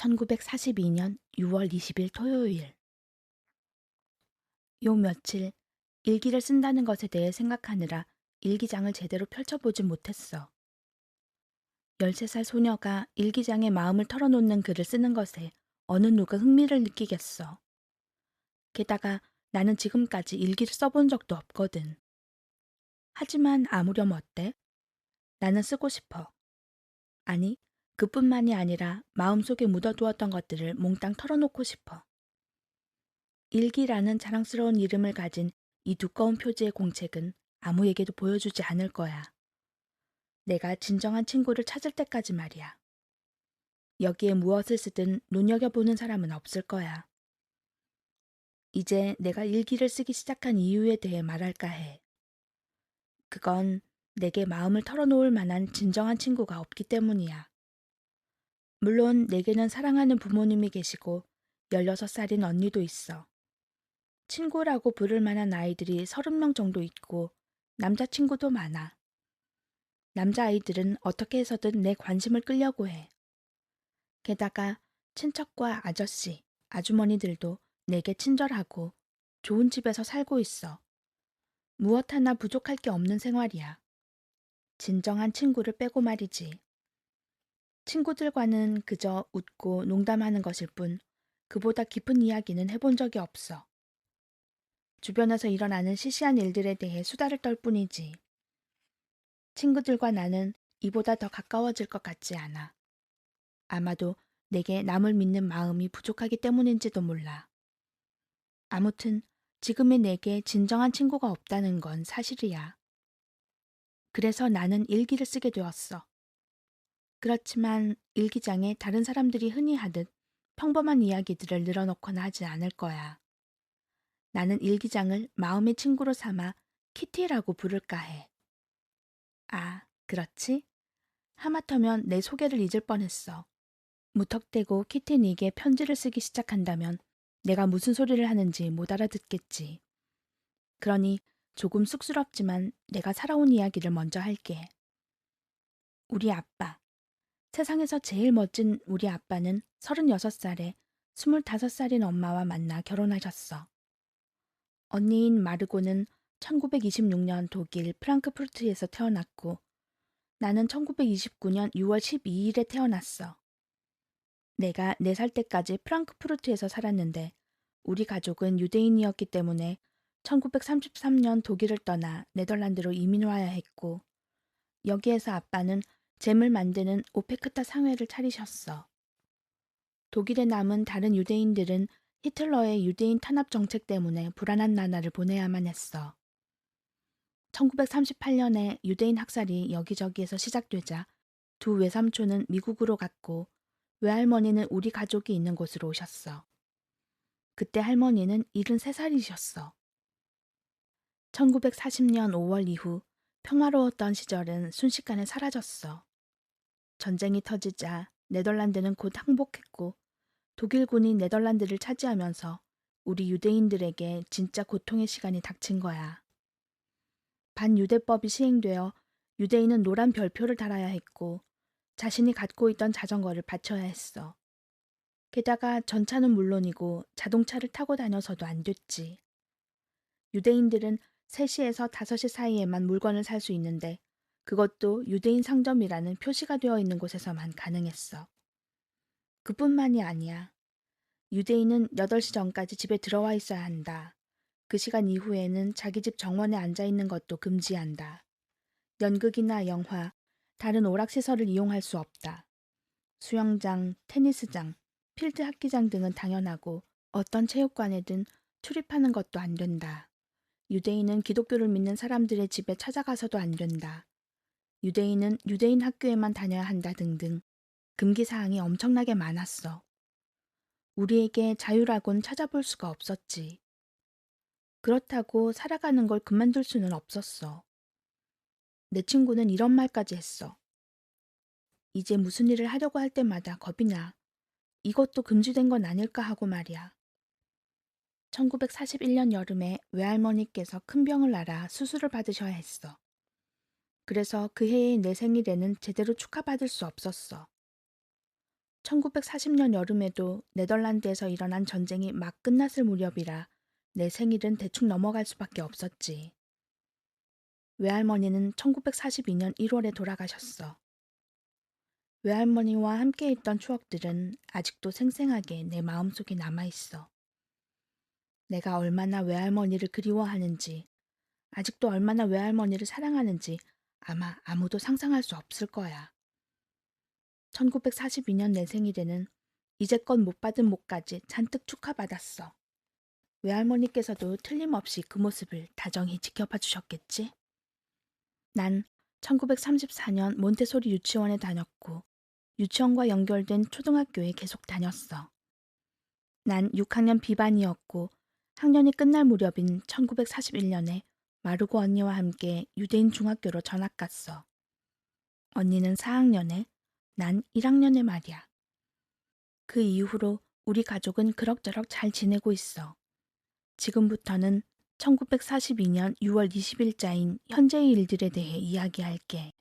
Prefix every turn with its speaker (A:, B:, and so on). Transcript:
A: 1942년 6월 20일 토요일. 요 며칠 일기를 쓴다는 것에 대해 생각하느라 일기장을 제대로 펼쳐보진 못했어. 13살 소녀가 일기장에 마음을 털어놓는 글을 쓰는 것에 어느 누가 흥미를 느끼겠어. 게다가 나는 지금까지 일기를 써본 적도 없거든. 하지만 아무렴 어때? 나는 쓰고 싶어. 아니, 그뿐만이 아니라 마음속에 묻어두었던 것들을 몽땅 털어놓고 싶어. 일기라는 자랑스러운 이름을 가진 이 두꺼운 표지의 공책은 아무에게도 보여주지 않을 거야. 내가 진정한 친구를 찾을 때까지 말이야. 여기에 무엇을 쓰든 눈여겨보는 사람은 없을 거야. 이제 내가 일기를 쓰기 시작한 이유에 대해 말할까 해. 그건 내게 마음을 털어놓을 만한 진정한 친구가 없기 때문이야. 물론 내게는 사랑하는 부모님이 계시고 16살인 언니도 있어. 친구라고 부를 만한 아이들이 30명 정도 있고 남자친구도 많아. 남자아이들은 어떻게 해서든 내 관심을 끌려고 해. 게다가 친척과 아저씨, 아주머니들도 내게 친절하고 좋은 집에서 살고 있어. 무엇 하나 부족할 게 없는 생활이야. 진정한 친구를 빼고 말이지. 친구들과는 그저 웃고 농담하는 것일 뿐 그보다 깊은 이야기는 해본 적이 없어. 주변에서 일어나는 시시한 일들에 대해 수다를 떨 뿐이지. 친구들과 나는 이보다 더 가까워질 것 같지 않아. 아마도 내게 남을 믿는 마음이 부족하기 때문인지도 몰라. 아무튼 지금의 내게 진정한 친구가 없다는 건 사실이야. 그래서 나는 일기를 쓰게 되었어. 그렇지만 일기장에 다른 사람들이 흔히 하듯 평범한 이야기들을 늘어놓거나 하지 않을 거야. 나는 일기장을 마음의 친구로 삼아 키티라고 부를까 해. 아, 그렇지? 하마터면 내 소개를 잊을 뻔했어. 무턱대고 키티 니에게 편지를 쓰기 시작한다면 내가 무슨 소리를 하는지 못 알아듣겠지. 그러니 조금 쑥스럽지만 내가 살아온 이야기를 먼저 할게. 우리 아빠. 세상에서 제일 멋진 우리 아빠는 36살에 25살인 엄마와 만나 결혼하셨어. 언니인 마르고는 1926년 독일 프랑크푸르트에서 태어났고 나는 1929년 6월 12일에 태어났어. 내가 4살 때까지 프랑크푸르트에서 살았는데 우리 가족은 유대인이었기 때문에 1933년 독일을 떠나 네덜란드로 이민 와야 했고 여기에서 아빠는 잼을 만드는 오페크타 상회를 차리셨어. 독일에 남은 다른 유대인들은 히틀러의 유대인 탄압 정책 때문에 불안한 나날을 보내야만 했어. 1938년에 유대인 학살이 여기저기에서 시작되자 두 외삼촌은 미국으로 갔고 외할머니는 우리 가족이 있는 곳으로 오셨어. 그때 할머니는 73살이셨어. 1940년 5월 이후 평화로웠던 시절은 순식간에 사라졌어. 전쟁이 터지자 네덜란드는 곧 항복했고 독일군이 네덜란드를 차지하면서 우리 유대인들에게 진짜 고통의 시간이 닥친 거야. 반유대법이 시행되어 유대인은 노란 별표를 달아야 했고 자신이 갖고 있던 자전거를 바쳐야 했어. 게다가 전차는 물론이고 자동차를 타고 다녀서도 안 됐지. 유대인들은 3시에서 5시 사이에만 물건을 살 수 있는데 그것도 유대인 상점이라는 표시가 되어 있는 곳에서만 가능했어. 그뿐만이 아니야. 유대인은 8시 전까지 집에 들어와 있어야 한다. 그 시간 이후에는 자기 집 정원에 앉아 있는 것도 금지한다. 연극이나 영화, 다른 오락시설을 이용할 수 없다. 수영장, 테니스장, 필드 학기장 등은 당연하고 어떤 체육관에든 출입하는 것도 안 된다. 유대인은 기독교를 믿는 사람들의 집에 찾아가서도 안 된다. 유대인은 유대인 학교에만 다녀야 한다 등등 금기사항이 엄청나게 많았어. 우리에게 자유라곤 찾아볼 수가 없었지. 그렇다고 살아가는 걸 그만둘 수는 없었어. 내 친구는 이런 말까지 했어. 이제 무슨 일을 하려고 할 때마다 겁이 나. 이것도 금지된 건 아닐까 하고 말이야. 1941년 여름에 외할머니께서 큰 병을 앓아 수술을 받으셔야 했어. 그래서 그 해의 내 생일에는 제대로 축하받을 수 없었어. 1940년 여름에도 네덜란드에서 일어난 전쟁이 막 끝났을 무렵이라 내 생일은 대충 넘어갈 수밖에 없었지. 외할머니는 1942년 1월에 돌아가셨어. 외할머니와 함께 있던 추억들은 아직도 생생하게 내 마음속에 남아있어. 내가 얼마나 외할머니를 그리워하는지, 아직도 얼마나 외할머니를 사랑하는지 아마 아무도 상상할 수 없을 거야. 1942년 내 생일에는 이제껏 못 받은 목까지 잔뜩 축하받았어. 외할머니께서도 틀림없이 그 모습을 다정히 지켜봐 주셨겠지? 난 1934년 몬테소리 유치원에 다녔고 유치원과 연결된 초등학교에 계속 다녔어. 난 6학년 비반이었고 학년이 끝날 무렵인 1941년에 마르고 언니와 함께 유대인 중학교로 전학 갔어. 언니는 4학년에 난 1학년에 말이야. 그 이후로 우리 가족은 그럭저럭 잘 지내고 있어. 지금부터는 1942년 6월 20일자인 현재의 일들에 대해 이야기할게.